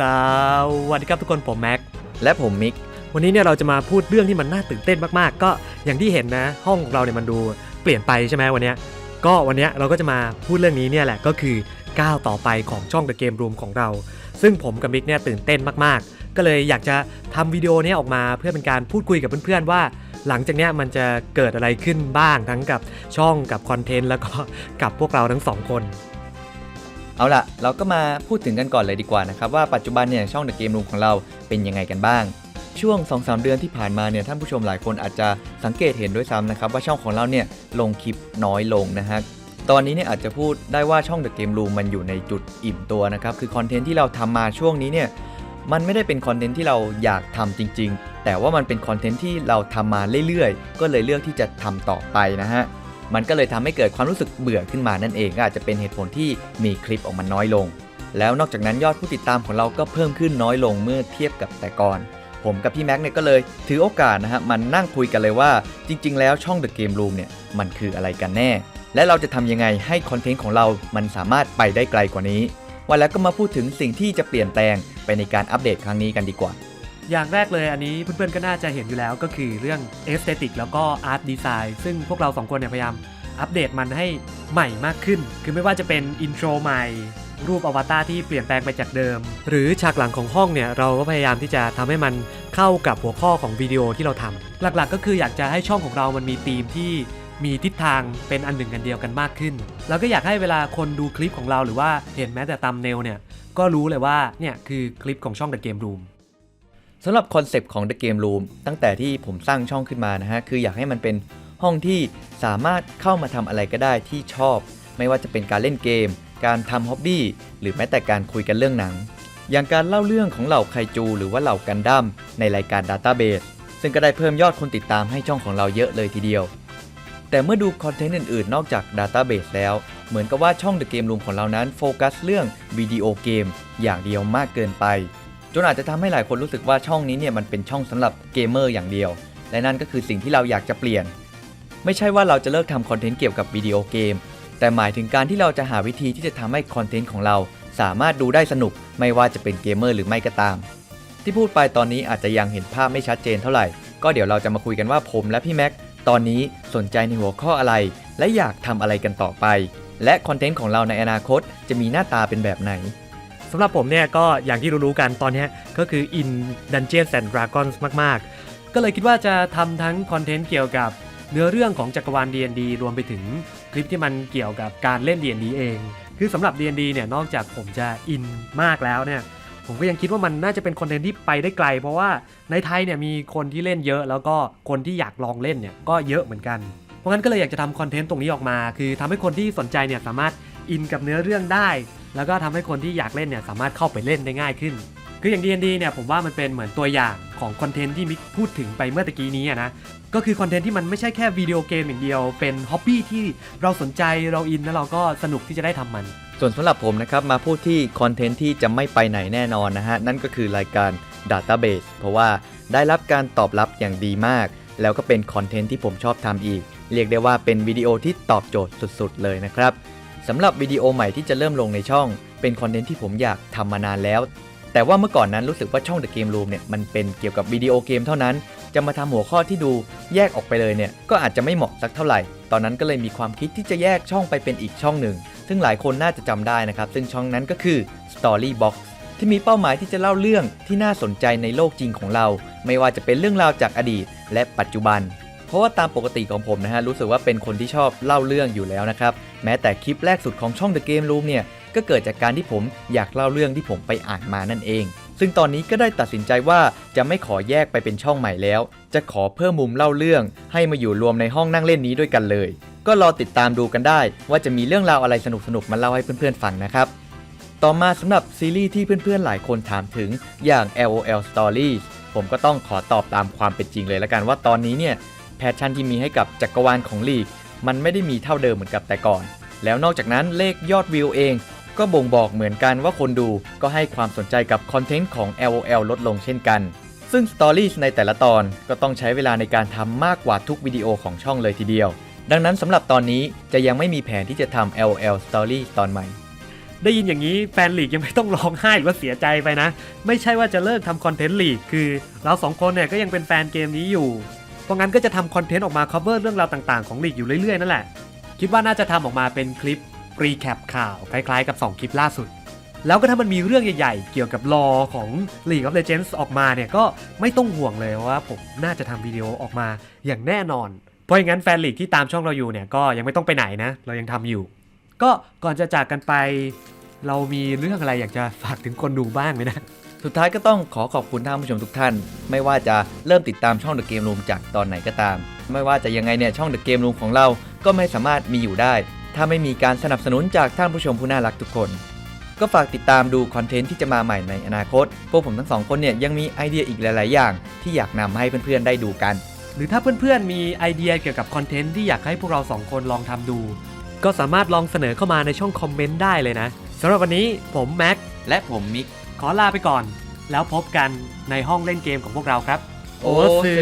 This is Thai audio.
สวัสดีครับทุกคนผมแม็ก และผมมิก วันนี้เนี่ยเราจะมาพูดเรื่องที่มันน่าตื่นเต้นมากๆ ก็อย่างที่เห็นนะ ห้องของเราเนี่ยมันดูเปลี่ยนไปใช่ไหมวันเนี้ยก็วันเนี้ยเราก็จะมาพูดเรื่องนี้เนี่ยแหละก็คือก้าวต่อไปของช่อง The Game Room ของเรา ซึ่งผมกับมิกเนี่ยตื่นเต้นมากๆ ก็เลยอยากจะทำวิดีโอเนี้ยออกมาเพื่อเป็นการพูดคุยกับเพื่อนๆว่า หลังจากเนี้ยมันจะเกิดอะไรขึ้นบ้างทั้งกับช่องกับคอนเทนต์แล้วก็กับพวกเราทั้งสองคน เอาล่ะเราก็มาพูดถึงกันก่อนเลยดีกว่านะครับว่าปัจจุบันเนี่ยช่อง The Game Room ของเราเป็นยังไงกันบ้าง ช่วง 2-3 เดือนที่ผ่านมาเนี่ยท่านผู้ชมหลายคนอาจจะสังเกตเห็นด้วยซ้ำนะครับว่าช่องของเราเนี่ยลงคลิปน้อยลงนะฮะตอนนี้เนี่ยอาจจะพูดได้ว่าช่อง The Game Room มันอยู่ในจุดอิ่มตัวนะครับคือคอนเทนต์ที่เราทำมาช่วงนี้เนี่ยมันไม่ได้เป็นคอนเทนต์ที่เราอยากทำจริง ๆ แต่ว่ามันเป็นคอนเทนต์ที่เราทำมาเรื่อยๆ ก็เลยเลือกที่จะทำต่อไปนะฮะ มันก็เลยทำให้เกิดความรู้สึกเบื่อขึ้นมานั่นเองก็อาจจะเป็นเหตุผลที่มีคลิปออกมาน้อยลง แล้วนอกจากนั้นยอดผู้ติดตามของเราก็เพิ่มขึ้นน้อยลงเมื่อเทียบกับแต่ก่อน ผมกับพี่แม็กเนี่ยก็เลยถือโอกาสนะฮะมันนั่งคุยกันเลยว่าจริง ๆ แล้วช่อง The Game Room เนี่ยมันคืออะไรกันแน่ และเราจะทำยังไงให้คอนเทนต์ของเรามันสามารถไปได้ไกลกว่านี้วันแล้วก็มาพูดถึงสิ่งที่จะเปลี่ยนแปลงไปในการอัปเดตครั้งนี้กันดีกว่า อย่างแรกเลยอันนี้เพื่อนๆก็น่าจะเห็นอยู่แล้วก็คือเรื่องเอสเตติกแล้วก็อาร์ตดีไซน์ซึ่งพวกเราสองคนเนี่ยพยายามอัปเดตมันให้ใหม่มากขึ้น คือไม่ว่าจะเป็นอินโทรใหม่ รูปอวตารที่เปลี่ยนแปลงไปจากเดิม หรือฉากหลังของห้องเนี่ย เราก็พยายามที่จะทำให้มันเข้ากับหัวข้อของวิดีโอที่เราทำหลักๆ ก็คืออยากจะให้ช่องของเรามันมีธีมที่มีทิศทางเป็นอันหนึ่งกันเดียวกันมากขึ้น แล้วก็อยากให้เวลาคนดูคลิปของเราหรือว่าเห็นแม้แต่ตามเนลเนี่ย ก็รู้เลยว่าเนี่ยคือคลิปของช่อง The Game Room สำหรับคอนเซปต์ของ The Game Room ตั้งแต่ที่ผมสร้างช่องขึ้นมานะฮะ คืออยากให้มันเป็นห้องที่สามารถเข้ามาทำอะไรก็ได้ที่ชอบ ไม่ว่าจะเป็นการเล่นเกม การทำฮ็อบบี้ หรือแม้แต่การคุยกันเรื่องหนัง อย่างการเล่าเรื่องของเหล่าไคจู หรือว่าเหล่ากันดั้มในรายการ Database ซึ่งก็ได้เพิ่มยอดคนติดตามให้ช่องของเราเยอะเลยทีเดียว แต่เมื่อดูคอนเทนต์อื่นๆ นอกจาก Database แล้ว เหมือนกับว่าช่อง The Game Room ของเรานั้นโฟกัสเรื่องวิดีโอเกมอย่างเดียวมากเกินไป จนอาจจะทำให้หลายคนรู้สึกว่าช่องนี้เนี่ยมันเป็นช่องสำหรับเกมเมอร์อย่างเดียว และนั่นก็คือสิ่งที่เราอยากจะเปลี่ยน ไม่ใช่ว่าเราจะเลิกทำคอนเทนต์เกี่ยวกับวิดีโอเกม แต่หมายถึงการที่เราจะหาวิธีที่จะทำให้คอนเทนต์ของเรา สามารถดูได้สนุกไม่ว่าจะเป็นเกมเมอร์หรือไม่ก็ตาม ที่พูดไปตอนนี้อาจจะยังเห็นภาพไม่ชัดเจนเท่าไหร่ ก็เดี๋ยวเราจะมาคุยกันว่าผมและพี่แม็กตอนนี้สนใจในหัวข้ออะไร และอยากทำอะไรกันต่อไป และคอนเทนต์ของเราในอนาคตจะมีหน้าตาเป็นแบบไหน สำหรับผมเนี่ยก็อย่างที่รู้ๆกันตอนนี้ก็คือ in Dungeons and Dragons มากๆ ก็เลยคิดว่าจะทำทั้งคอนเทนต์เกี่ยวกับเนื้อเรื่องของจักรวาล D&D รวมไปถึงคลิปที่มันเกี่ยวกับการเล่น D&D เอง คือสำหรับ D&D เนี่ยนอกจากผมจะอินมากแล้วเนี่ยผมก็ยังคิดว่ามันน่าจะเป็นคอนเทนต์ที่ไปได้ไกล เพราะว่าในไทยเนี่ยมีคนที่เล่นเยอะ แล้วก็คนที่อยากลองเล่นเนี่ยก็เยอะเหมือนกัน เพราะงั้นก็เลยอยากจะทำคอนเทนต์ตรงนี้ออกมา คือทำให้คนที่สนใจเนี่ยสามารถอินกับเนื้อเรื่องได้ แล้วก็ทำให้คนที่อยากเล่นเนี่ยสามารถเข้าไปเล่นได้ง่ายขึ้น คืออย่าง D&D เนี่ยผมว่ามันเป็นเหมือนตัวอย่างของคอนเทนต์ที่มิกพูดถึงไปเมื่อตะกี้นี้นะก็คือคอนเทนต์ที่มันไม่ใช่แค่วิดีโอเกมอย่างเดียว เป็นฮ็อบบี้ที่เราสนใจเราอินแล้วเราก็สนุกที่จะได้ทำมัน ส่วนสำหรับผมนะครับมาพูดที่คอนเทนต์ที่จะไม่ไปไหนแน่นอนนะฮะนั่นก็คือรายการ Database เพราะว่าได้รับการตอบรับอย่างดีมาก แล้วก็เป็นคอนเทนต์ที่ผมชอบทำอีก เรียกได้ว่าเป็นวิดีโอที่ตอบโจทย์สุดๆ เลยนะครับ สำหรับวิดีโอใหม่ที่จะเริ่มลงในช่อง เป็นคอนเทนต์ที่ผมอยากทำมานานแล้ว แต่ว่าเมื่อก่อนนั้นรู้สึกว่าช่อง The Game Room เนี่ยมันเป็นเกี่ยวกับวิดีโอเกมเท่านั้น จะมาทำหัวข้อที่ดูแยกออกไปเลยเนี่ยก็อาจจะไม่เหมาะสักเท่าไหร่ ตอนนั้นก็เลยมีความคิดที่จะแยกช่องไปเป็นอีกช่องหนึ่ง ซึ่งหลายคนน่าจะจำได้นะครับ ซึ่งช่องนั้นก็คือ Story Box ที่มีเป้าหมายที่จะเล่าเรื่องที่น่าสนใจในโลกจริงของเรา ไม่ว่าจะเป็นเรื่องราวจากอดีต และปัจจุบัน เพราะว่าตามปกติของผมนะฮะรู้สึกว่าเป็นคนที่ชอบเล่าเรื่องอยู่แล้วนะครับ แม้แต่คลิปแรกสุดของช่อง The Game Room เนี่ยก็เกิดจากการที่ผมอยากเล่าเรื่องที่ผมไปอ่านมานั่นเอง ซึ่งตอนนี้ก็ได้ตัดสินใจว่าจะไม่ขอแยกไปเป็นช่องใหม่แล้ว จะขอเพิ่มมุมเล่าเรื่อง ให้มาอยู่รวมในห้องนั่งเล่นนี้ด้วยกันเลย ก็รอติดตามดูกันได้ ว่าจะมีเรื่องราวอะไรสนุกๆมาเล่าให้เพื่อนๆฟังนะครับ ต่อมาสำหรับซีรีส์ที่เพื่อนๆหลายคนถามถึงอย่าง LOL Stories ผมก็ต้องขอตอบตามความเป็นจริงเลยละกันว่าตอนนี้เนี่ย แพชชั่นที่มีให้กับจักรวาลของลีก มันไม่ได้มีเท่าเดิมเหมือนกับแต่ก่อน แล้วนอกจากนั้นเลขยอดวิวเอง ก็บ่งบอกเหมือนกันว่าคนดูก็ให้ความสนใจกับคอนเทนต์ของ LOL ลดลงเช่นกัน ซึ่ง Stories ในแต่ละตอนก็ต้องใช้เวลาในการทำมากกว่าทุกวิดีโอของช่องเลยทีเดียว ดังนั้นสำหรับตอนนี้จะยังไม่มีแผนที่จะทำ LOL Story ตอนใหม่ได้ยินอย่างนี้แฟนลีกยังไม่ต้องร้องไห้หรือว่าเสียใจไปนะ ไม่ใช่ว่าจะเลิกทำคอนเทนต์ลีกคือ เราสองคนเนี่ยก็ยังเป็นแฟนเกมนี้อยู่ ราะงั้นก็จะทำคอนเทนต์ออกมา cover เรื่องราวต่างๆของลีกอยู่เรื่อยๆนั่นแหละ คิดว่าน่าจะทำออกมาเป็นคลิปรีแคปข่าวคล้ายๆกับ 2 คลิปล่าสุด แล้วก็ถ้ามันมีเรื่องใหญ่ๆ เกี่ยวกับลอของ League of Legends ออกมาเนี่ยก็ไม่ต้องห่วงเลยว่าผมน่าจะทำวิดีโอออกมาอย่างแน่นอน เพราะอย่างนั้นแฟนลีกที่ตามช่องเราอยู่เนี่ยก็ยังไม่ต้องไปไหนนะ เรายังทำอยู่ ก็ก่อนจะจากกันไป เรามีเรื่องอะไรอยากจะฝากถึงคนดูบ้างไหมนะ สุดท้ายก็ต้องขอขอบคุณท่านผู้ชมทุกท่าน ไม่ว่าจะเริ่มติดตามช่อง The Game Room จากตอนไหนก็ตาม ไม่ว่าจะยังไงเนี่ยช่อง The Game Room ของเราก็ไม่สามารถมีอยู่ได้ ถ้าไม่มีการสนับสนุนจากท่านผู้ชมผู้น่ารักทุกคน ก็ฝากติดตามดูคอนเทนต์ที่จะมาใหม่ในอนาคต พวกผมทั้งสองคนเนี่ยยังมีไอเดียอีกหลาย ๆ อย่าง ที่อยากนำให้เพื่อน ๆ ได้ดูกัน หรือถ้าเพื่อนๆมีไอเดียเกี่ยวกับคอนเทนต์ที่อยากให้พวกเราสองคนลองทำดู ก็สามารถลองเสนอเข้ามาในช่องคอมเมนต์ได้เลยนะสำหรับวันนี้ผมแม็กและผมมิก ขอลาไปก่อน แล้วพบกันในห้องเล่นเกมของพวกเราครับ โอซึ